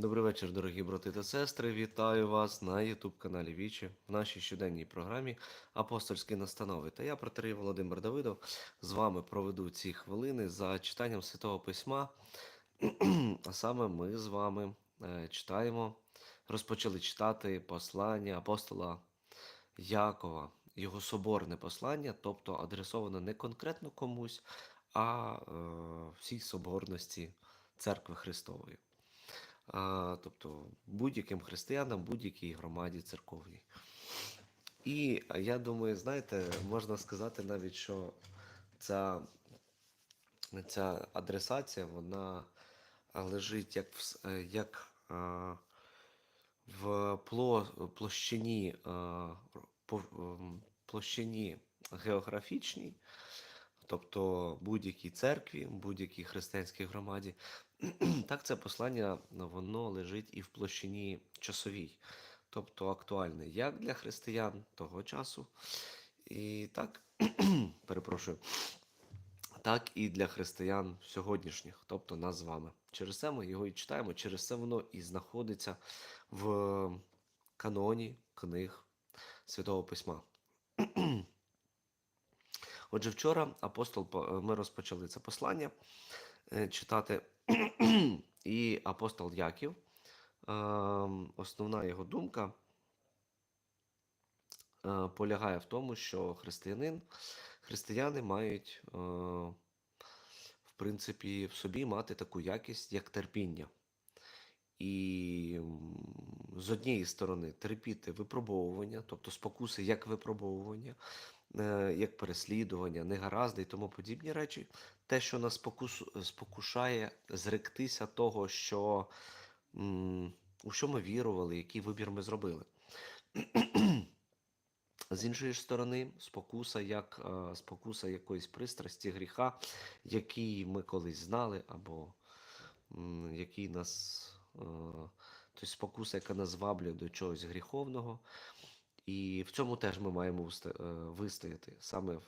Добрий вечір, дорогі брати та сестри. Вітаю вас на youtube каналі Вічі в нашій щоденній програмі Апостольські настанови. Та я, протерей Володимир Давидов, з вами проведу ці хвилини за читанням Святого Письма. А саме ми з вами е, читаємо, розпочали читати послання апостола Якова, його соборне послання, тобто адресоване не конкретно комусь, а е, всій соборності Церкви Христової а, тобто будь-яким християнам, будь-якій громаді церковній. І я думаю, знаєте, можна сказати навіть, що ця, ця адресація, вона лежить як в, е, як, а, в пло, площині, а, по, площині географічній, тобто будь-якій церкві, будь-якій християнській громаді, так це послання воно лежить і в площині часовій, тобто актуальне як для християн того часу, і так, перепрошую, так і для християн сьогоднішніх, тобто нас з вами. Через це ми його і читаємо, через це воно і знаходиться в каноні книг Святого Письма. Отже, вчора апостол ми розпочали це послання читати, і апостол Яків, ем, основна його думка е, полягає в тому, що християнин, християни мають, е, в принципі, в собі мати таку якість, як терпіння. І з однієї сторони терпіти випробовування, тобто спокуси як випробовування, е, як переслідування, негаразди і тому подібні речі. Те, що нас спокушає зректися того, що, у що ми вірували, який вибір ми зробили. З іншої ж сторони, спокуса як е, спокуса якоїсь пристрасті, гріха, який ми колись знали, або який нас, е, тобто спокуса, яка нас зваблює до чогось гріховного. І в цьому теж ми маємо е, вистояти саме в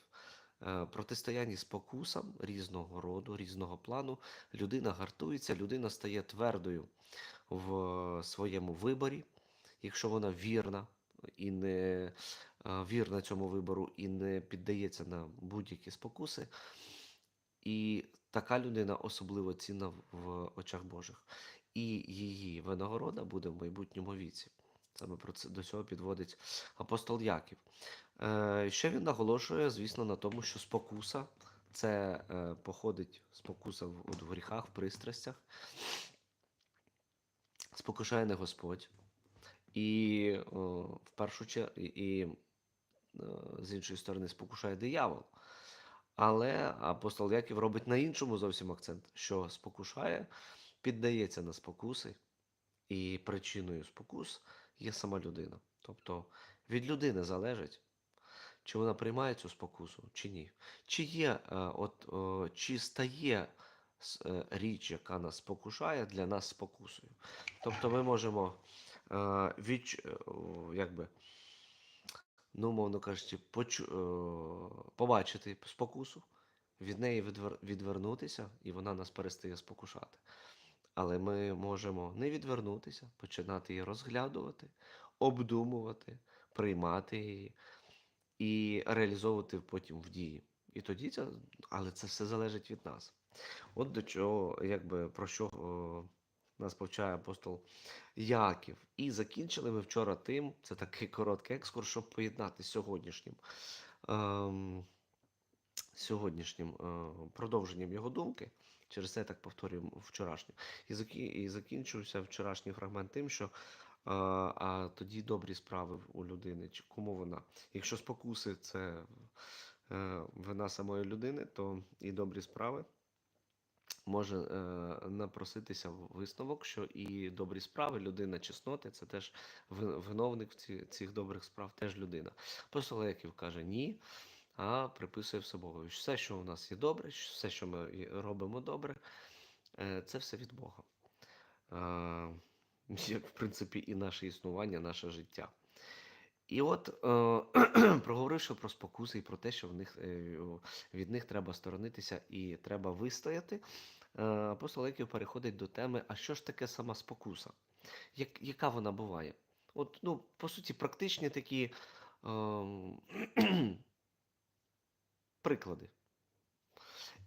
е, протистоянні спокусам різного роду, різного плану. Людина гартується, людина стає твердою в своєму виборі, якщо вона вірна і не е, вірна цьому вибору і не піддається на будь-які спокуси. І така людина особливо цінна в- в очах Божих. І її винагорода буде в майбутньому віці. Саме про це до цього підводить апостол Яків. Е, ще він наголошує, звісно, на тому, що спокуса це е, походить спокуса в, от в гріхах, в пристрастях. Спокушає не Господь. І о, в першу чергу, і, і е, з іншої сторони, спокушає диявол. Але апостол Яків робить на іншому зовсім акцент, що спокушає, піддається на спокуси, і причиною спокус є сама людина. Тобто від людини залежить, чи вона приймає цю спокусу, чи ні. Чи є, е, от, чи стає е, річ, яка нас спокушає, для нас спокусою. Тобто ми можемо е, е, о, якби, ну, умовно кажучи, почу, е, побачити спокусу, від неї відвер, відвернутися, і вона нас перестає спокушати. Але ми можемо не відвернутися, починати її розглядувати, обдумувати, приймати її і реалізовувати потім в дії. І тоді це, але це все залежить від нас. От до чого, якби про що о, нас повчає апостол Яків. І закінчили ми вчора тим, це такий короткий екскурс, щоб поєднати з сьогоднішнім. Ем, сьогоднішнім е, продовженням його думки. Через це я так повторюю вчорашнє. І, закі, і закінчився вчорашній фрагмент тим, що е, а тоді добрі справи у людини. Чи кому вона? Якщо спокуси це е, вина самої людини, то і добрі справи може е, напроситися в висновок, що і добрі справи, людина чесноти, це теж виновник цих добрих справ, теж людина. Апостол Яків каже ні, а приписує все Богові. Все, що у нас є добре, все, що ми робимо добре, е, це все від Бога. Е, Як, в принципі, і наше існування, наше життя. І от, е, проговоривши про спокуси і про те, що в них, від них треба сторонитися і треба вистояти, е, апостол Яків переходить до теми, а що ж таке сама спокуса? Як, яка вона буває? От, ну, по суті, практичні такі ем, приклади.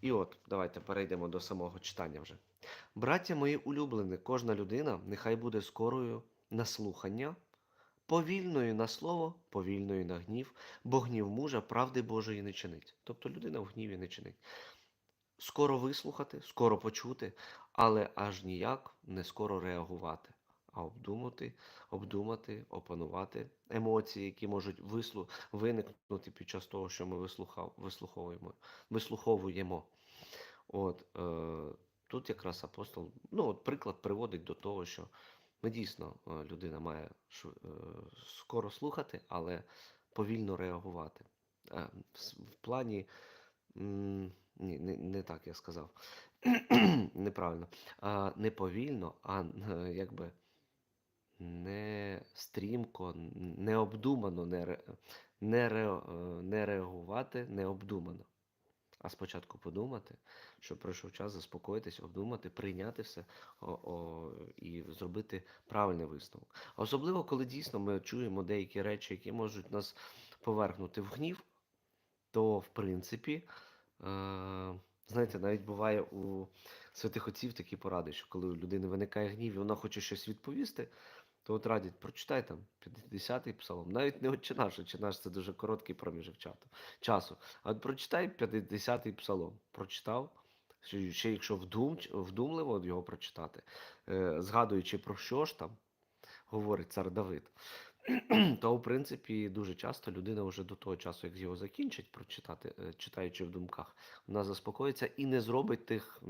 І от, давайте перейдемо до самого читання вже. Браття мої улюблені, кожна людина нехай буде скорою на слухання, повільною на слово, повільною на гнів, бо гнів мужа правди Божої не чинить. Тобто людина в гніві не чинить. Скоро вислухати, скоро почути, але аж ніяк не скоро реагувати, а обдумати, обдумати, опанувати емоції, які можуть вислу... виникнути під час того, що ми вислухав... вислуховуємо, вислуховуємо. От, е, тут якраз апостол, ну, от приклад приводить до того, що ми дійсно е, людина має шв- е, скоро слухати, але повільно реагувати. Е, в плані, ні, не, не так я сказав. Неправильно. А, не повільно, а е, якби не стрімко, необдумано, не, не, ре, е, не реагувати необдумано. А спочатку подумати, що пройшов час заспокоїтись, обдумати, прийняти все о, о, і зробити правильний висновок. Особливо, коли дійсно ми чуємо деякі речі, які можуть нас повернути в гнів, то в принципі, е, знаєте, навіть буває у святих отців такі поради, що коли у людини виникає гнів і вона хоче щось відповісти, то от радять, прочитай там 50-й псалом, навіть не «Отче наш», «Отче наш» це дуже короткий проміжок часу. А от прочитай 50-й псалом. Прочитав, ще, ще якщо вдум, вдумливо його прочитати, е, згадуючи про що ж там говорить цар Давид, то в принципі дуже часто людина вже до того часу, як його закінчить прочитати, е, читаючи в думках, вона заспокоїться і не зробить тих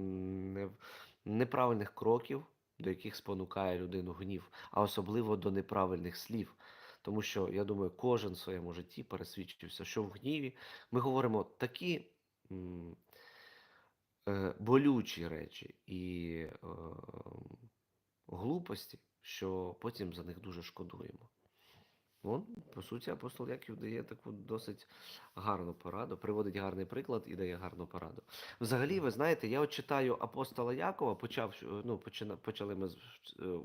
неправильних кроків, до яких спонукає людину гнів, а особливо до неправильних слів. Тому що я думаю, кожен в своєму житті пересвідчився, що в гніві ми говоримо такі м, е, болючі речі і е, глупості, що потім за них дуже шкодуємо. Ну, по суті, апостол Яків дає таку досить гарну пораду, приводить гарний приклад і дає гарну пораду. Взагалі, ви знаєте, я от читаю апостола Якова, почав, ну, почина, почали ми з- е,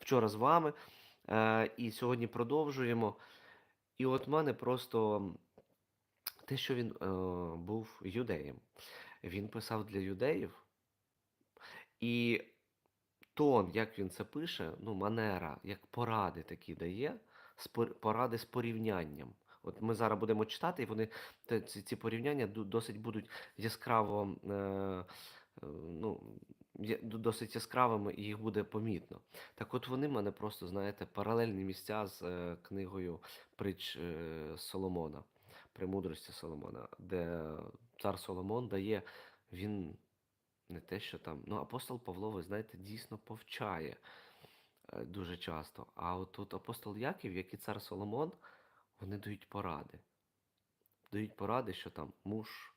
вчора з вами, е, і сьогодні продовжуємо. І от мене просто те, що він е, був юдеєм, він писав для юдеїв, і тон, як він це пише, ну, манера, як поради такі дає, поради з порівнянням. От ми зараз будемо читати, і вони ці, ці порівняння досить будуть яскраво, е, е, ну, досить яскравими, і їх буде помітно. Так от вони мене просто, знаєте, паралельні місця з е, книгою притч е, Соломона, премудрості Соломона, де цар Соломон дає, він не те, що там. Ну, апостол Павло, ви знаєте, дійсно повчає дуже часто. А от тут апостол Яків, як і цар Соломон, вони дають поради. Дають поради, що там муж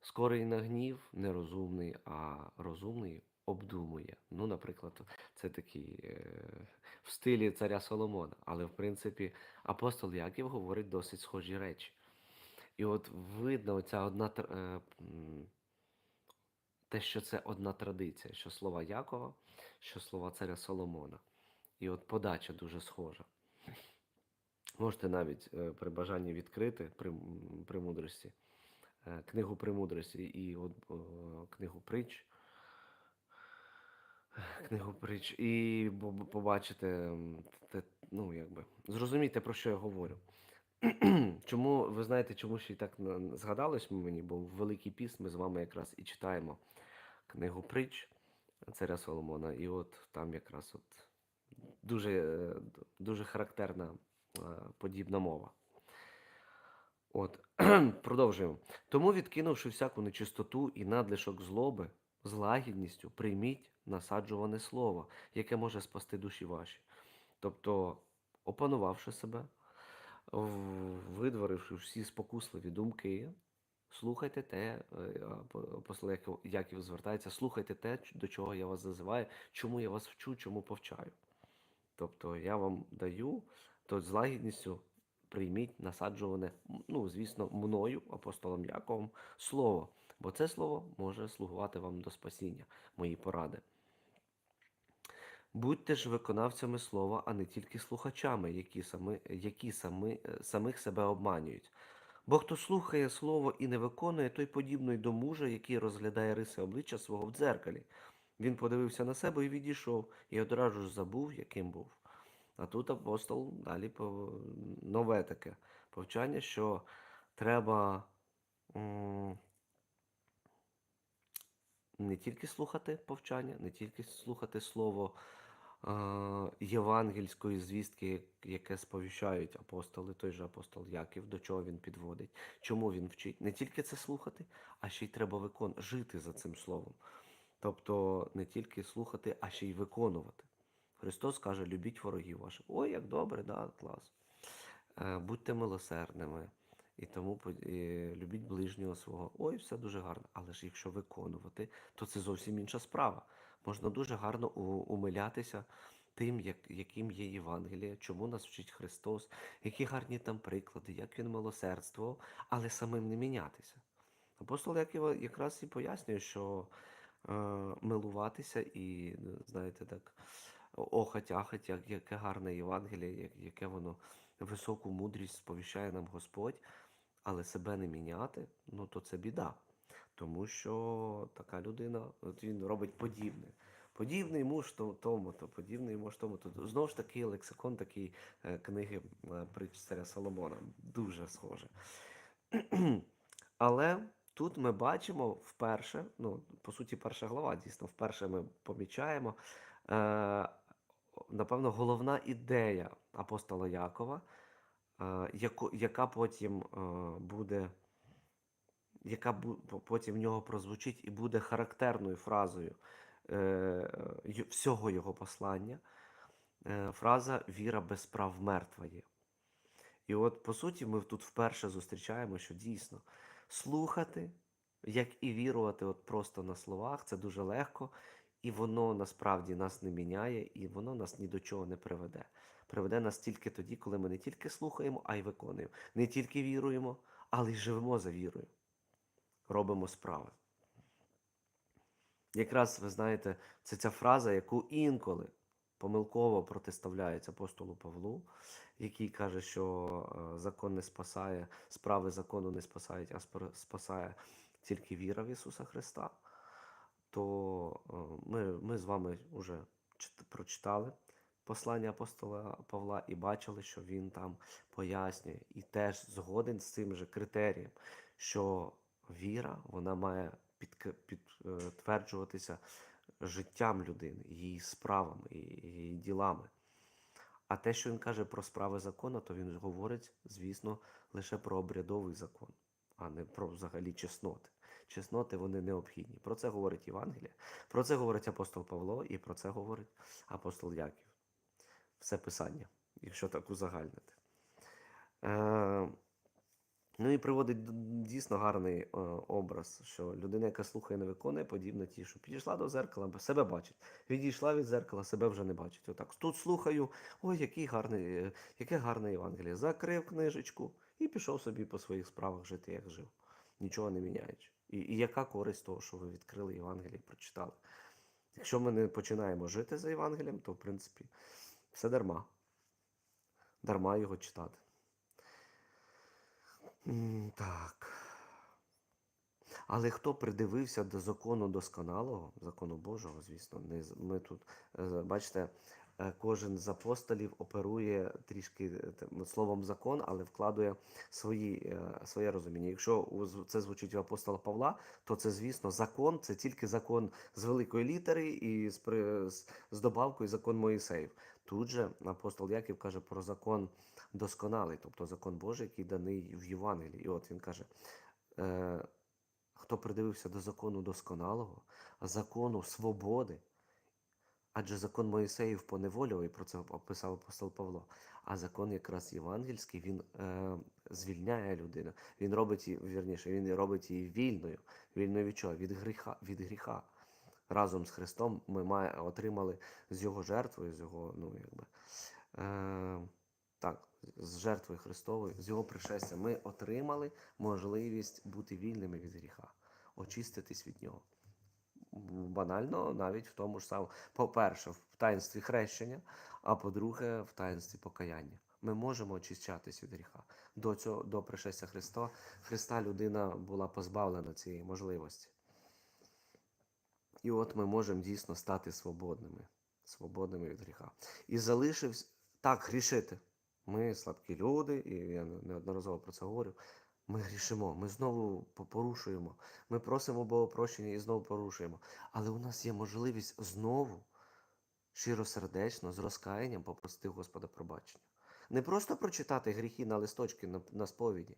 скорий на гнів, нерозумний, а розумний обдумує. Ну, наприклад, це такий е, в стилі царя Соломона. Але, в принципі, апостол Яків говорить досить схожі речі. І от видно, оця одна е, те, що це одна традиція, що слова Якова, що слова царя Соломона. І от подача дуже схожа. Можете навіть е, при бажанні відкрити при, м, премудрості, е, книгу премудрості і от, о, книгу притч. Книгу притч, і побачите, те, ну, якби, зрозумієте, про що я говорю. Чому, ви знаєте, чому ще й так згадалось мені, бо в Великий Піст ми з вами якраз і читаємо книгу притч царя Соломона, і от там якраз от дуже, е, дуже характерна е, подібна мова. От, продовжуємо. Тому, відкинувши всяку нечистоту і надлишок злоби, з лагідністю прийміть насаджуване слово, яке може спасти душі ваші. Тобто, опанувавши себе, видворивши всі спокусливі думки, слухайте те, е, апо- апостол Яків звертається, слухайте те, до чого я вас зазиваю, чому я вас вчу, чому повчаю. Тобто я вам даю, то з лагідністю прийміть насаджуване, ну, звісно, мною, апостолом Яковом, слово. Бо це слово може слугувати вам до спасіння, мої поради. Будьте ж виконавцями слова, а не тільки слухачами, які, сами, які сами, е, самих себе обманюють. Бо хто слухає слово і не виконує, той подібний до мужа, який розглядає риси обличчя свого в дзеркалі. Він подивився на себе і відійшов, і одразу ж забув, яким був. А тут апостол далі нове таке повчання, що треба не тільки слухати повчання, не тільки слухати слово євангельської звістки, яке сповіщають апостоли, той же апостол Яків, до чого він підводить, чому він вчить. Не тільки це слухати, а ще й треба викон... жити за цим словом. Тобто не тільки слухати, а ще й виконувати. Христос каже: любіть ворогів ваших. Ой, як добре, да, клас. Е, Будьте милосердними. І тому і любіть ближнього свого. Ой, все дуже гарно. Але ж якщо виконувати, то це зовсім інша справа. Можна дуже гарно умилятися тим, як, яким є Євангеліє, чому нас вчить Христос, які гарні там приклади, як він милосердствував, але самим не мінятися. Апостол Яків якраз і пояснює, що милуватися і, е, знаєте, так, охать, ахать, як, яке гарне Євангеліє, як, яке воно високу мудрість сповіщає нам Господь, але себе не міняти, ну то це біда. Тому що така людина, от він робить подібне. Подібний муж тому, то подібний муж тому. То знову ж таки лексикон такий е, книги е, притч царя Соломона. Дуже схоже. Але тут ми бачимо вперше, ну, по суті, перша глава, дійсно, вперше ми помічаємо, е, напевно, головна ідея апостола Якова, е, яка потім е, буде, яка потім в нього прозвучить і буде характерною фразою е, всього його послання. Е, фраза Віра без прав мертва є. І от, по суті, ми тут вперше зустрічаємо, що дійсно слухати, як і вірувати от просто на словах, це дуже легко, і воно насправді нас не міняє, і воно нас ні до чого не приведе. Приведе нас тільки тоді, коли ми не тільки слухаємо, а й виконуємо. Не тільки віруємо, але й живемо за вірою. Робимо справи. Якраз ви знаєте, це ця фраза, яку інколи помилково протиставляють апостолу Павлу, який каже, що е, закон не спасає, справи закону не спасають, а спасає тільки віра в Ісуса Христа. То е, ми, ми з вами вже прочитали послання апостола Павла і бачили, що він там пояснює і теж згоден з цим же критерієм, що віра вона має підтверджуватися життям людини, її справами, її ділами. А те, що він каже про справи закону, то він говорить, звісно, лише про обрядовий закон, а не про взагалі чесноти. Чесноти вони необхідні. Про це говорить Євангелія, про це говорить апостол Павло і про це говорить апостол Яків. Все писання, якщо так узагальнити. Е, Ну і приводить дійсно гарний е, образ, що людина, яка слухає, не виконує, подібна ті, що підійшла до зеркала, себе бачить. Відійшла від зеркала, себе вже не бачить. Отак. Тут слухаю, ой, який гарний, е, яке гарне Євангеліє. Закрив книжечку і пішов собі по своїх справах жити, як жив, нічого не міняючи. І, і яка користь того, що ви відкрили Євангеліє і прочитали? Якщо ми не починаємо жити за Євангелієм, то в принципі все дарма. Дарма його читати. Так. Але хто придивився до закону досконалого, закону Божого, звісно, не ми тут, е, бачите, е, кожен з апостолів оперує трішки е, словом закон, але вкладує свої, своє розуміння. Якщо це звучить у апостола Павла, то це, звісно, закон, це тільки закон з великої літери і з, з, з добавкою закон Моїсеїв. Тут же апостол Яків каже про закон досконалий, тобто закон Божий, який даний в Євангелії. І от він каже. Е, Хто придивився до закону досконалого, закону свободи, адже закон Моїсеїв поневолював, і про це описав апостол Павло. А закон якраз євангельський, він е, звільняє людину. Він робить її, вірніше, він робить її вільною. Вільною від чого? Від гріха. Від гріха. Разом з Христом ми має, отримали з Його жертвою, з Його, ну якби. Е, так, з жертвою Христовою, з Його пришестя, ми отримали можливість бути вільними від гріха. очиститись від нього. Банально, навіть в тому ж самому, по-перше, в таїнстві хрещення, а по-друге, в таїнстві покаяння. Ми можемо очищатись від гріха. До цього, до пришестя Христа, Христа людина була позбавлена цієї можливості. І от ми можемо дійсно стати свободними, свободними від гріха. І залишився так грішити. Ми слабкі люди, і я неодноразово про це говорю. Ми грішимо, ми знову порушуємо. Ми просимо Бога прощення і знову порушуємо. Але у нас є можливість знову щиросердечно, з розкаянням попросити Господа пробачення. Не просто прочитати гріхи на листочки на, на сповіді,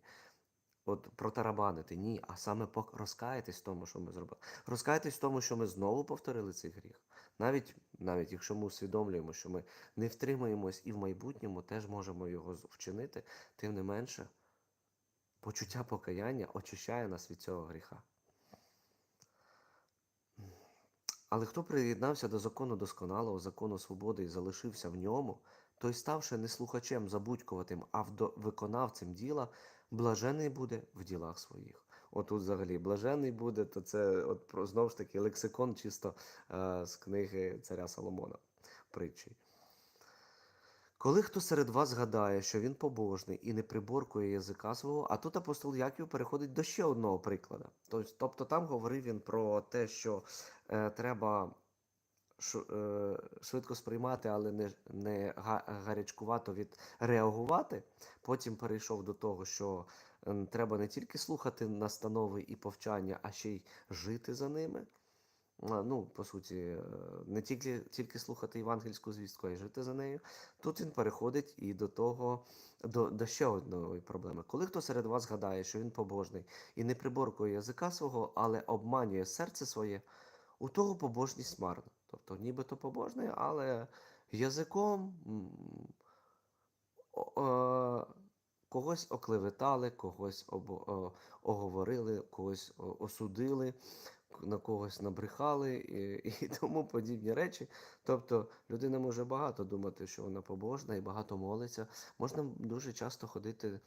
от протарабанити, ні, а саме розкаятись в тому, що ми зробили. Розкаятись в тому, що ми знову повторили цей гріх. Навіть, навіть якщо ми усвідомлюємо, що ми не втримаємось і в майбутньому теж можемо його вчинити, тим не менше, почуття покаяння очищає нас від цього гріха. Але хто приєднався до закону досконалого, закону свободи і залишився в ньому, той, ставши не слухачем забудькуватим, а виконавцем діла, блажений буде в ділах своїх. Отут взагалі блажений буде, то це от знову ж таки лексикон чисто е, з книги царя Соломона притчі. Коли хто серед вас гадає, що він побожний і не приборкує язика свого, а тут апостол Яків переходить до ще одного прикладу. Тобто, тобто там говорив він про те, що е, треба швидко сприймати, але не, не гарячкувато відреагувати. Потім перейшов до того, що е, треба не тільки слухати настанови і повчання, а ще й жити за ними. Ну, по суті, е, не тільки, тільки слухати євангельську звістку, а й жити за нею. Тут він переходить і до того, до, до ще одної проблеми. Коли хто серед вас гадає, що він побожний і не приборкує язика свого, але обманює серце своє, у того побожність марна. Тобто, нібито побожний, але язиком е, когось оклеветали, когось о- оговорили, когось о- осудили, на когось набрехали і, і тому подібні речі. Тобто людина може багато думати, що вона побожна і багато молиться. Можна дуже часто ходити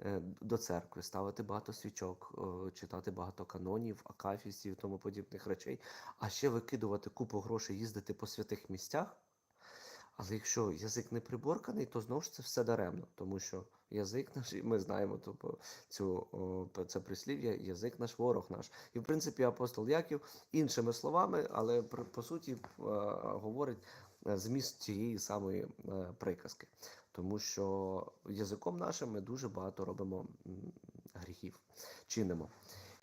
е, до церкви, ставити багато свічок, читати багато канонів, акафістів і тому подібних речей, а ще викидувати купу грошей, їздити по святих місцях. Але якщо язик не приборканий, то знову ж це все даремно, тому що язик наш, і ми знаємо по- цю, це прислів'я, язик наш, ворог наш. І в принципі апостол Яків іншими словами, але по суті говорить е, зміст тієї самої е, приказки. Тому що язиком нашим ми дуже багато робимо гріхів, чинимо.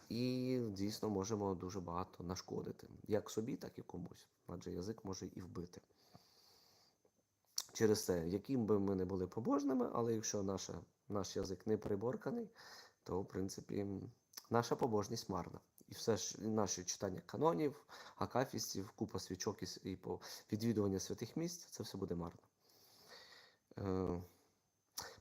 І дійсно можемо дуже багато нашкодити, як собі, так і комусь. Адже язик може і вбити. Через це, яким би ми не були побожними, але якщо наша, наш язик не приборканий, то в принципі наша побожність марна. І все ж і наші читання канонів, акафістів, купа свічок і, по відвідування святих місць, це все буде марно. Е,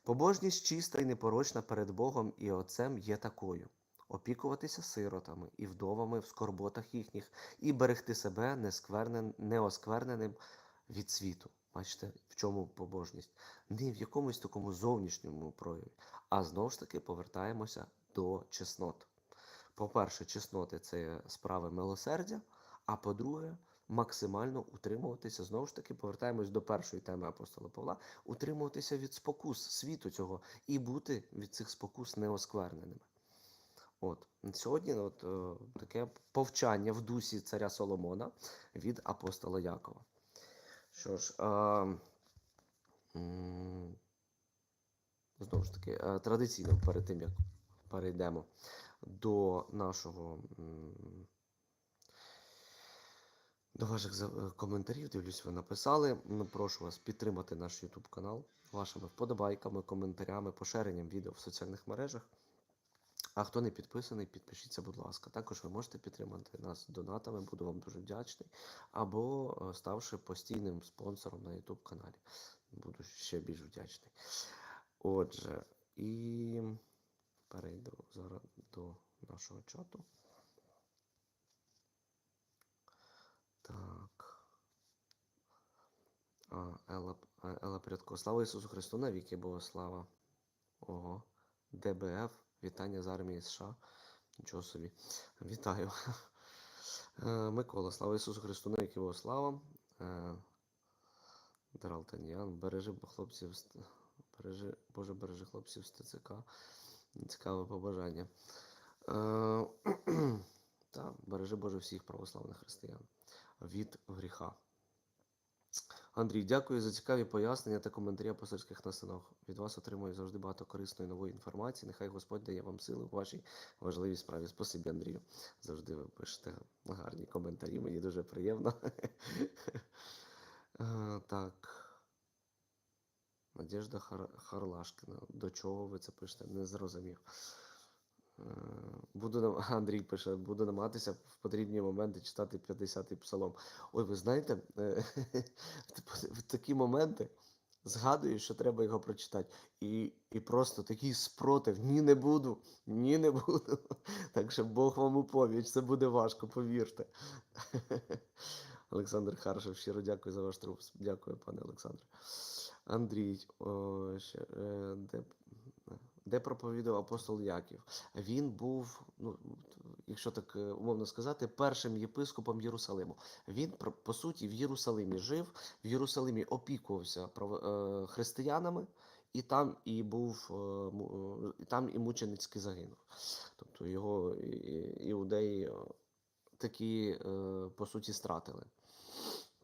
Побожність чиста і непорочна перед Богом і Отцем є такою: опікуватися сиротами і вдовами в скорботах їхніх, і берегти себе неоскверненим від світу. Бачите, в чому побожність? Не в якомусь такому зовнішньому прояві, а знову ж таки повертаємося до чеснот. По-перше, чесноти це справи милосердя, а по-друге, максимально утримуватися. Знову ж таки, повертаємось до першої теми апостола Павла, утримуватися від спокус світу цього і бути від цих спокус неоскверненими. От сьогодні от, е, таке повчання в дусі царя Соломона від апостола Якова. Що ж, м, знову ж таки, е, традиційно перед тим, як перейдемо до нашого. До ваших коментарів, дивлюсь, ви написали. Прошу вас підтримати наш YouTube канал вашими вподобайками, коментарями, поширенням відео в соціальних мережах. А хто не підписаний, підпишіться, будь ласка. Також ви можете підтримати нас донатами, буду вам дуже вдячний. Або е, ставши постійним спонсором на YouTube каналі. Буду ще більш вдячний. Отже, і перейду зараз до нашого чату. Так. А, Елла, Елла. Слава Ісусу Христу, навіки Бога слава. Ого. ДБФ. Вітання з армії США. Нічого собі. Вітаю. Е, Микола, слава Ісусу Христу, навіки його слава. Е, Даралтаніан, бережи хлопців, бережи, Боже, бережи хлопців з ТЦК. Цікаве побажання. Е, Та, бережи Боже всіх православних християн від гріха. Андрій, дякую за цікаві пояснення та коментарі апостольських настанов. Від вас отримую завжди багато корисної нової інформації. Нехай Господь дає вам сили у вашій важливій справі. Спасибі, Андрію. Завжди ви пишете гарні коментарі. Мені дуже приємно. Е, Так. Надежда Хар- Харлашкіна. До чого ви це пишете? Не зрозумів. Буду. Андрій пише, буду намагатися в потрібні моменти читати 50-й псалом. Ой, ви знаєте, е, в такі моменти згадую, що треба його прочитати. І, і просто такий спротив. Ні, не буду, ні, не буду. Так що Бог вам у поміч, це буде важко, повірте. Олександр Харшев, щиро дякую за ваш труп. Дякую, пане Олександре. Андрій, о, ще, е, де, де проповідав апостол Яків? Він був, ну, якщо так е, умовно сказати, першим єпископом Єрусалиму. Він, по суті, в Єрусалимі жив, в Єрусалимі опікувався е, християнами, і там і був, му- е, і там і мученицьки загинув. Тобто його і- і- іудеї такі, по суті, стратили.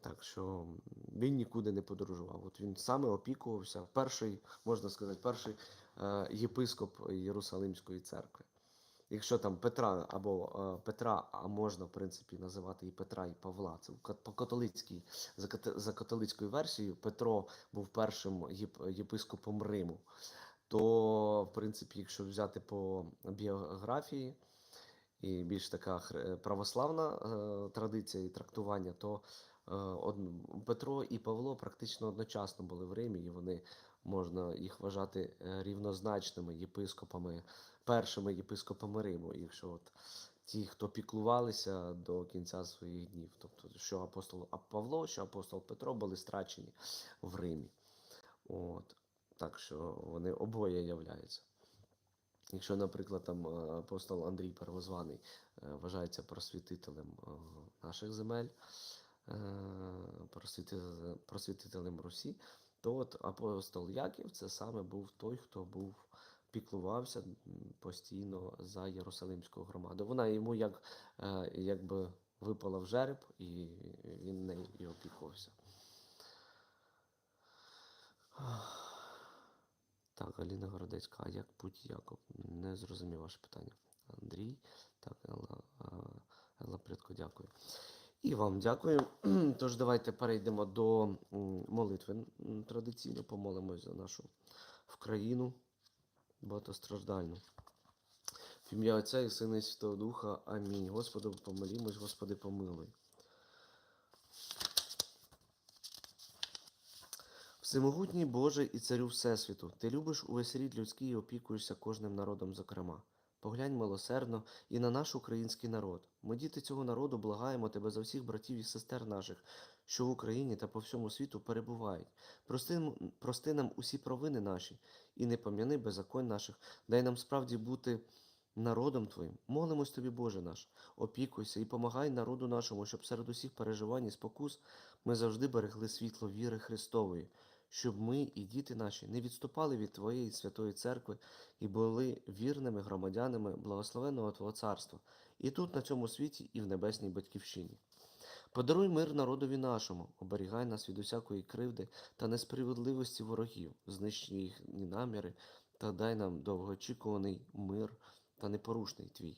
Так що він нікуди не подорожував. От він саме опікувався, перший, можна сказати, перший єпископ Єрусалимської церкви. Якщо там Петра або е, Петра, а можна в принципі називати і Петра, і Павла, це по католицькій, за, католицькою версією, Петро був першим єп- єпископом Риму. То, в принципі, якщо взяти по біографії, і більш така православна е, традиція і трактування, то Петро і Павло практично одночасно були в Римі, і вони можна їх вважати е, рівнозначними єпископами, першими єпископами Риму. Якщо от ті, хто піклувалися до кінця своїх днів, тобто що апостол Павло, що апостол Петро були страчені в Римі. От. Так що вони обоє являються. Якщо, наприклад, там е, апостол Андрій Первозваний е, вважається просвітителем е, наших земель, е, просвітителем Русі, то от апостол Яків це саме був той, хто був піклувався постійно за Єрусалимську громаду. Вона йому як, е, якби випала в жереб, і він нею опікувався. Так, Аліна Городецька, а як путь Яков? Не зрозумів ваше питання. Андрій, так, Елла, Елла Прядко, дякую. І вам дякую. Тож давайте перейдемо до молитви традиційно, помолимось за нашу країну багатостраждальну. В ім'я Отця і Сина і Святого Духа. Амінь. Господу помолімось, Господи, помилуй. Всемогутній Боже і царю Всесвіту, ти любиш увесь рід людський і опікуєшся кожним народом, зокрема. Поглянь милосердно і на наш український народ. Ми, діти цього народу, благаємо тебе за всіх братів і сестер наших, що в Україні та по всьому світу перебувають. Прости, прости нам усі провини наші і не пом'яни беззаконь наших. Дай нам справді бути народом Твоїм. Молимось Тобі, Боже наш, опікуйся і помагай народу нашому, щоб серед усіх переживань і спокус ми завжди берегли світло віри Христової, щоб ми і діти наші не відступали від Твоєї святої церкви і були вірними громадянами благословенного Твого царства, і тут, на цьому світі, і в небесній батьківщині. Подаруй мир народові нашому, оберігай нас від усякої кривди та несправедливості ворогів, знищи їхні наміри та дай нам довгоочікуваний мир та непорушний твій.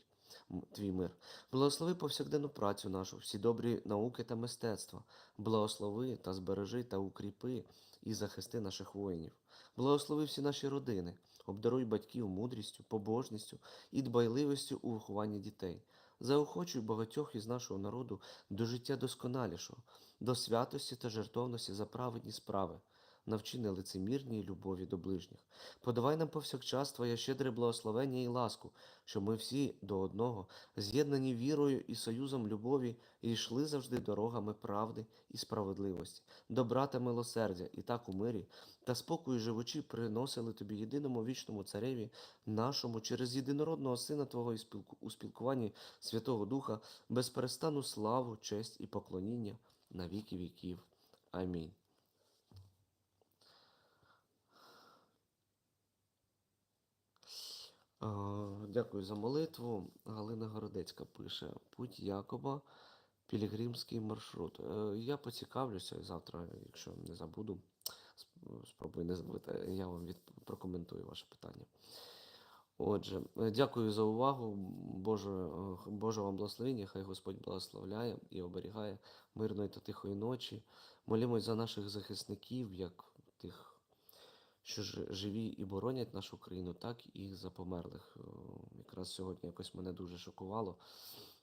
Твій мир. Благослови повсякденну працю нашу, всі добрі науки та мистецтва. Благослови та збережи та укріпи і захисти наших воїнів. Благослови всі наші родини, обдаруй батьків мудрістю, побожністю і дбайливістю у вихованні дітей. Заохочуй багатьох із нашого народу до життя досконалішого, до святості та жертовності за праведні справи. Навчи нелицемірній любові до ближніх. Подавай нам повсякчас Твоє щедре благословення і ласку, щоб ми всі до одного, з'єднані вірою і союзом любові, і йшли завжди дорогами правди і справедливості, добра та милосердя, і так у мирі та спокою живучи приносили тобі єдиному вічному цареві нашому через єдинородного Сина Твого і спілку- у спілкуванні Святого Духа безперестанну славу, честь і поклоніння на віки віків. Амінь. Дякую за молитву. Галина Городецька пише: Путь Якоба, Пілігримський маршрут. Е, Я поцікавлюся завтра, якщо не забуду, сп- спробую не забути, я вам від... прокоментую ваше питання. Отже, е, дякую за увагу. Боже, Боже вам благословення, хай Господь благословляє і оберігає мирної та тихої ночі. Молімось за наших захисників, як тих, що живі і боронять нашу країну, так і за померлих. Якраз сьогодні якось мене дуже шокувало.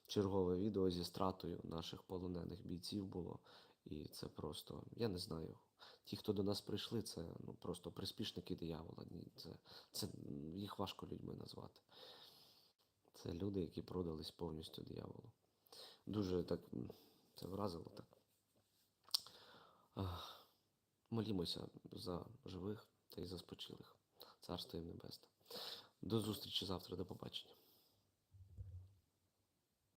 Чергове відео зі стратою наших полонених бійців було. І це просто, я не знаю. Ті, хто до нас прийшли, це ну, просто приспішники диявола. Ні, Це, це їх важко людьми назвати. Це люди, які продались повністю дияволу. Дуже так це вразило так. Молімося за живих та й заспочилих. Царство їм небесне. До зустрічі завтра, до побачення.